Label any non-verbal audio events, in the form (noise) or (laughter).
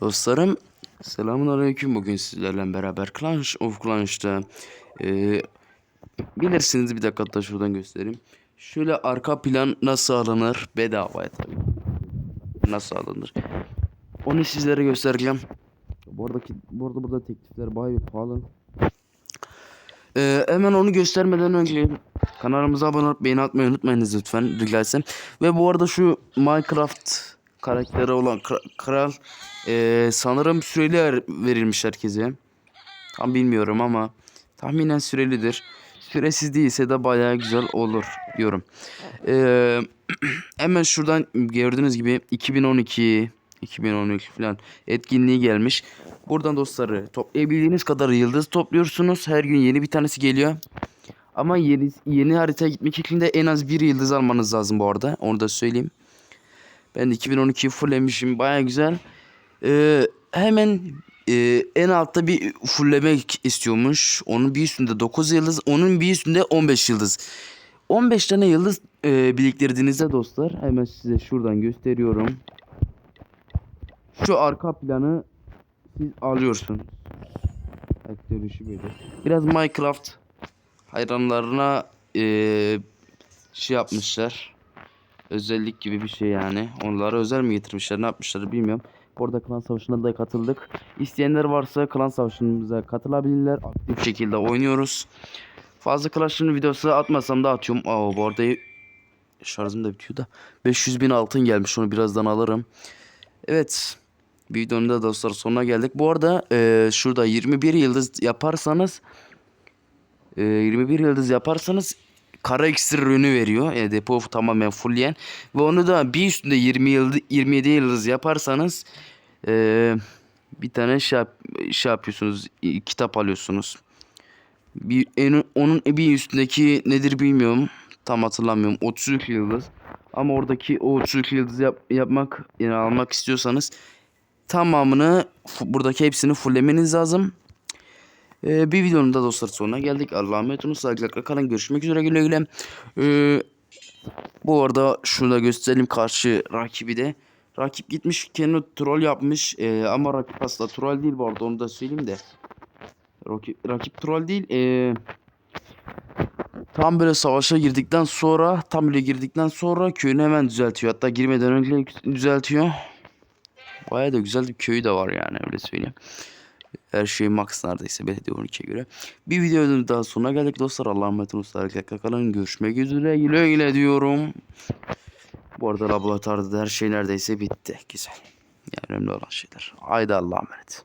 Dostlarım selamun aleyküm bugün sizlerle beraber Clash of Clans'ta e, bilirsiniz bir dakika da şuradan göstereyim. Şöyle arka plan nasıl alınır bedavaya tabii. Nasıl alınır. Onu sizlere göstereceğim. Bu aradaki bu arada burada teklifler bayağı bir pahalı. E, hemen onu göstermeden önce kanalımıza abone olup beğeni atmayı unutmayınız lütfen rica. Ve bu arada şu Minecraft karakteri olan kra- kral ee, sanırım süreli er- verilmiş herkese. Tam bilmiyorum ama tahminen sürelidir. Süresiz değilse de bayağı güzel olur diyorum. Ee, (clears throat) hemen şuradan gördüğünüz gibi 2012 2012 falan etkinliği gelmiş. Buradan dostları toplayabildiğiniz kadar yıldız topluyorsunuz. Her gün yeni bir tanesi geliyor. Ama yeni, yeni haritaya gitmek için de en az bir yıldız almanız lazım bu arada. Onu da söyleyeyim. Ben 2012'yi fulllemişim. Baya güzel. Ee, hemen e, en altta bir fulllemek istiyormuş. Onun bir üstünde 9 yıldız. Onun bir üstünde 15 yıldız. 15 tane yıldız e, biriktirdiğinizde dostlar. Hemen size şuradan gösteriyorum. Şu arka planı siz alıyorsunuz. Aktör işi böyle. Biraz Minecraft hayranlarına e, şey yapmışlar özellik gibi bir şey yani. Onlara özel mi getirmişler ne yapmışlar bilmiyorum. Bu arada klan savaşına da katıldık. İsteyenler varsa klan savaşımıza katılabilirler. Aktif şekilde oynuyoruz. Fazla Clash'ın videosu atmasam da atıyorum. Aa bu arada şarjım da bitiyor da. 500 bin altın gelmiş onu birazdan alırım. Evet. Videonun da dostlar sonuna geldik. Bu arada e, şurada 21 yıldız yaparsanız e, 21 yıldız yaparsanız kara iksir ürünü veriyor. Yani depo tamamen fullleyen. Ve onu da bir üstünde 20 yıldız, 27 yıldız yaparsanız eee, bir tane şey, şey yapıyorsunuz. e, Kitap alıyorsunuz. Bir, en, onun bir üstündeki nedir bilmiyorum. Tam hatırlamıyorum. 32 yıldız. Ama oradaki o 32 yıldız yap, yapmak yani almak istiyorsanız tamamını buradaki hepsini fulllemeniz lazım. Ee, bir videonun da dostlar sonuna geldik. Allah'a emanet olun. Sağlıcakla kalın. Görüşmek üzere güle güle. Ee, bu arada şunu da gösterelim karşı rakibi de. Rakip gitmiş kendi troll yapmış. Ee, ama rakip asla troll değil bu arada onu da söyleyeyim de. Rakip, rakip troll değil. Ee, tam böyle savaşa girdikten sonra tam böyle girdikten sonra köyünü hemen düzeltiyor. Hatta girmeden önce düzeltiyor. Baya da güzel bir köyü de var yani öyle söyleyeyim. Her şey max neredeyse belediye 12'ye göre. Bir videonun daha sonuna geldik dostlar. Allah'a emanet olun. Sağlıcakla kalın. Görüşmek üzere. Güle güle diyorum. Bu arada laboratuvarda da her şey neredeyse bitti. Güzel. Yani önemli olan şeyler. Haydi Allah'a emanet.